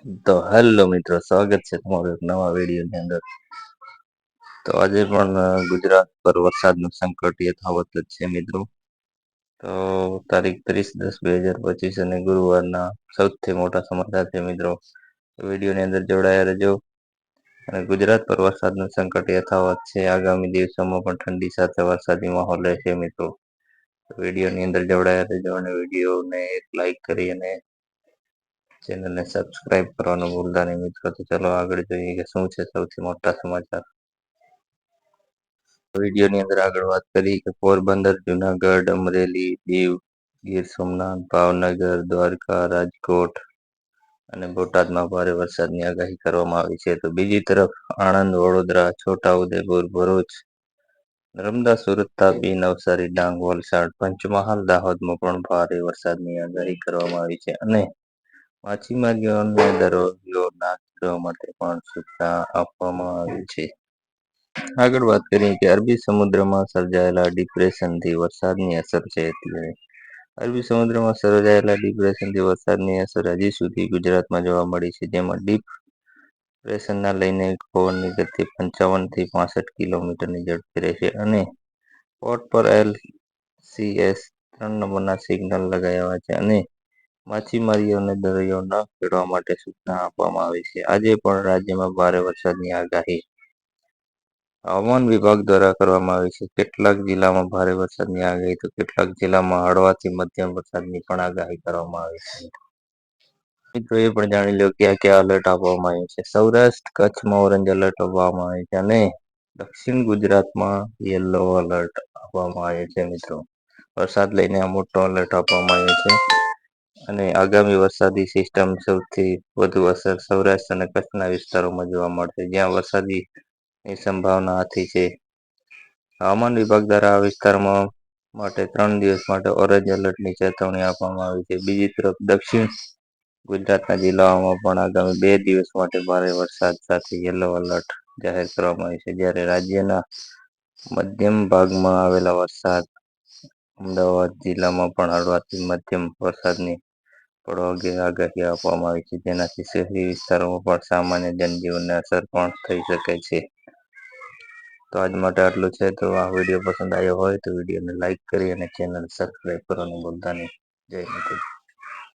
તો હેલો મિત્રો, સ્વાગત છે તમારું એક નવા વિડીયોની અંદર. તો આજે પણ ગુજરાત પર વરસાદનું સંકટ યથાવત જ છે મિત્રો. તો તારીખ ત્રીસ દસ બે હજાર પચીસ અને ગુરુવારના સૌથી મોટા સમાચાર છે મિત્રો. વિડીયોની અંદર જોડાયા રહેજો. અને ગુજરાત પર વરસાદનું સંકટ યથાવત છે. આગામી દિવસોમાં પણ ઠંડી સાથે વરસાદી માહોલ રહેશે મિત્રો. વિડીયોની અંદર જોડાયા રહેજો અને વિડીયોને એક લાઈક કરી અને ચેનલને સબસ્ક્રાઇબ કરવાનું ભૂલતા નહીં મિત્રો. તો ચલો આગળ જોઈએ કે શું છે સૌથી મોટા સમાચાર. વિડીયોની અંદર આગળ વાત કરી કે પોરબંદર, જુનાગઢ, અમરેલી, દીવ, ગીર સોમનાથ, ભાવનગર, દ્વારકા, રાજકોટ અને બોટાદમાં ભારે વરસાદની આગાહી કરવામાં આવી છે. તો બીજી તરફ આણંદ, વડોદરા, છોટાઉદેપુર, ભરૂચ, નર્મદા, સુરત, તાપી, નવસારી, ડાંગ, વલસાડ, પંચમહાલ, દાહોદમાં પણ ભારે વરસાદની આગાહી કરવામાં આવી છે. અને માછીમારીઓને દરિયો ના ખેડવા માટે પણ સૂચના આપવામાં આવી છે. આગળ વાત કરીએ કે અરબી સમુદ્રમાં સર્જાયેલા ડિપ્રેશનથી વરસાદની અસર છે અત્યારે અરબી સમુદ્રમાં સર્જાયેલા ડિપ્રેશનથી વરસાદની અસર હજી સુધી ગુજરાતમાં જોવા મળી છે, જેમાં ડીપ પ્રેશનના લઈને પવનની ગતિ પંચાવનથી પાસઠ કિલોમીટરની ઝડપે રહેશે અને પોર્ટ પર એલ સીએસ ત્રણ નંબરના સિગ્નલ લગાવ્યા છે અને માછીમારીઓને દરિયો ન ખેડવા માટે સૂચના આપવામાં આવી છે. આજે પણ રાજ્યમાં ભારે વરસાદની આગાહી. હવામાન વિભાગ દ્વારા કરવામાં આવી છે. કેટલાક જિલ્લામાં ભારે વરસાદની આગાહી તો કેટલાક જિલ્લામાં હળવાથી મધ્યમ વરસાદની પણ આગાહી કરવામાં આવી છે. મિત્રો, એ પણ જાણી લો ક્યાં ક્યાં અલર્ટ આપવામાં આવ્યું છે. સૌરાષ્ટ્ર કચ્છમાં ઓરેન્જ અલર્ટ આપવામાં આવ્યું છે અને દક્ષિણ ગુજરાતમાં યલો અલર્ટ આપવામાં આવ્યો છે મિત્રો. વરસાદ લઈને આ મોટો અલર્ટ આપવામાં આવ્યો છે. અને આગામી વરસાદી સિસ્ટમ સૌથી વધુ અસર સૌરાષ્ટ્ર અને કચ્છના વિસ્તારોમાં જોવા મળશે. જ્યાં વરસાદી ની સંભાવના હતી છે. હવામાન વિભાગ દ્વારા આ વિસ્તારમાં માટે ત્રણ દિવસ માટે ઓરેન્જ એલર્ટની ચેતવણી આપવામાં આવી છે. બીજી તરફ દક્ષિણ ગુજરાતના જિલ્લાઓમાં પણ આગામી બે દિવસ માટે ભારે વરસાદ સાથે યલો એલર્ટ જાહેર કરવામાં આવી છે. જ્યારે રાજ્યના મધ્યમ ભાગમાં આવેલા વરસાદ અમદાવાદ જિલ્લામાં પણ હળવાથી મધ્યમ વરસાદની અંગે આગાહી આપવામાં આવી છે. જેનાથી શહેરી વિસ્તારોમાં પણ સામાન્ય જનજીવનને અસર પણ થઈ શકે છે. તો આજ માટે આટલું છે. તો આ વીડિયો પસંદ આવ્યો હોય તો વિડીયોને લાઇક કરી અને ચેનલ સબસ્ક્રાઈબ કરવાનું ભૂલતા નહીં. જય માતાજી